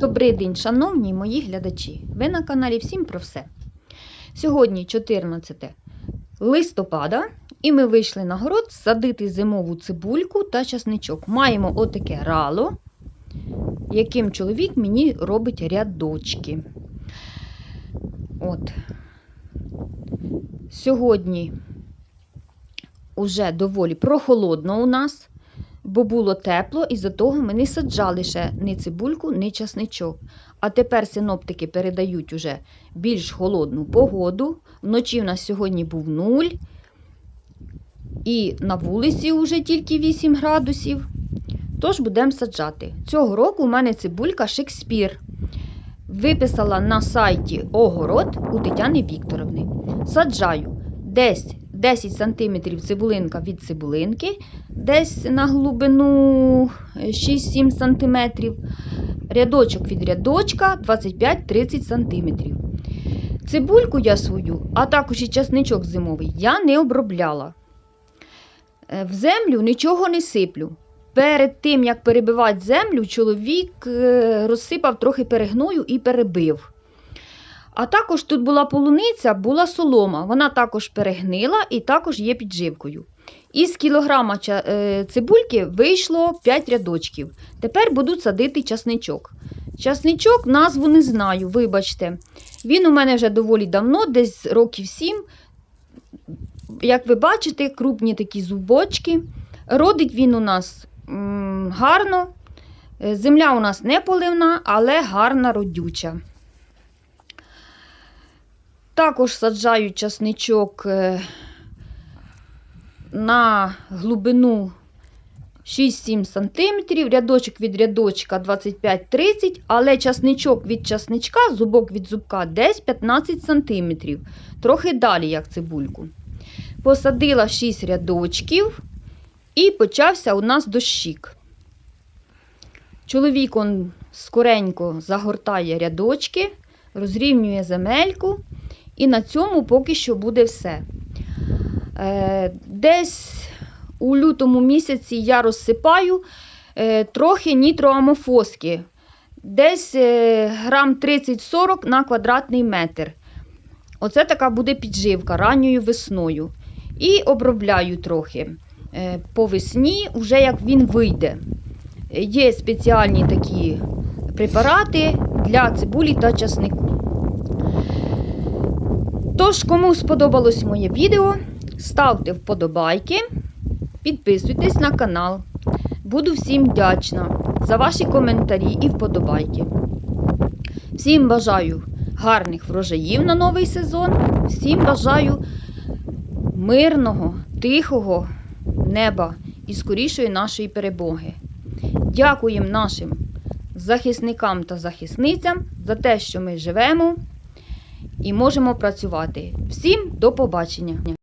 Добрий день, шановні мої глядачі! Ви на каналі Всім про все. Сьогодні 14 листопада, і ми вийшли на город садити зимову цибульку та часничок. Маємо отаке рало, яким чоловік мені робить рядочки. От. Сьогодні уже доволі прохолодно у нас бо було тепло, і за того ми не саджали ще ні цибульку, ні часничок. А тепер синоптики передають уже більш холодну погоду. Вночі у нас сьогодні був нуль. І на вулиці вже тільки 8 градусів. Тож будемо саджати. Цього року у мене цибулька Шекспір. Виписала на сайті огород у Тетяни Вікторовни. Саджаю десь 10 см цибулинка від цибулинки, десь на глибину 6-7 см, рядочок від рядочка 25-30 см. Цибульку я свою, а також і часничок зимовий, я не обробляла. Е, В землю нічого не сиплю. Перед тим, як перебивати землю, чоловік е, розсипав трохи перегною і перебив. А також тут була полуниця, була солома. Вона також перегнила і також є підживкою. Із кілограма е, цибульки вийшло 5 рядочків. Тепер будуть садити часничок. Часничок назву не знаю, вибачте. Він у мене вже доволі давно, десь років 7. Як ви бачите, крупні такі зубочки. Родить він у нас гарно. Е, Земля у нас не поливна, але гарна родюча. Також саджаю часничок е, на глибину 6-7 см, рядочок від рядочка 25-30 але часничок від часничка, зубок від зубка десь 15 см. Трохи далі, як цибульку. Посадила 6 рядочків і почався у нас дощик. Чоловік он скоренько загортає рядочки, розрівнює земельку. І на цьому поки що буде все. Е, десь у лютому місяці я розсипаю е, трохи нітроамофоски. Десь е, грам 30-40 на квадратний метр. Оце така буде підживка ранньою весною. І обробляю трохи по весні, вже як він вийде. Є спеціальні такі препарати для цибулі та часнику. Тож, кому сподобалось моє відео, ставте вподобайки, підписуйтесь на канал. Буду всім вдячна за ваші коментарі і вподобайки. Всім бажаю гарних врожаїв на новий сезон. Всім бажаю мирного, тихого неба і скорішої нашої перемоги. Дякуємо нашим захисникам та захисницям за те, що ми живемо і можемо працювати. Всім до побачення!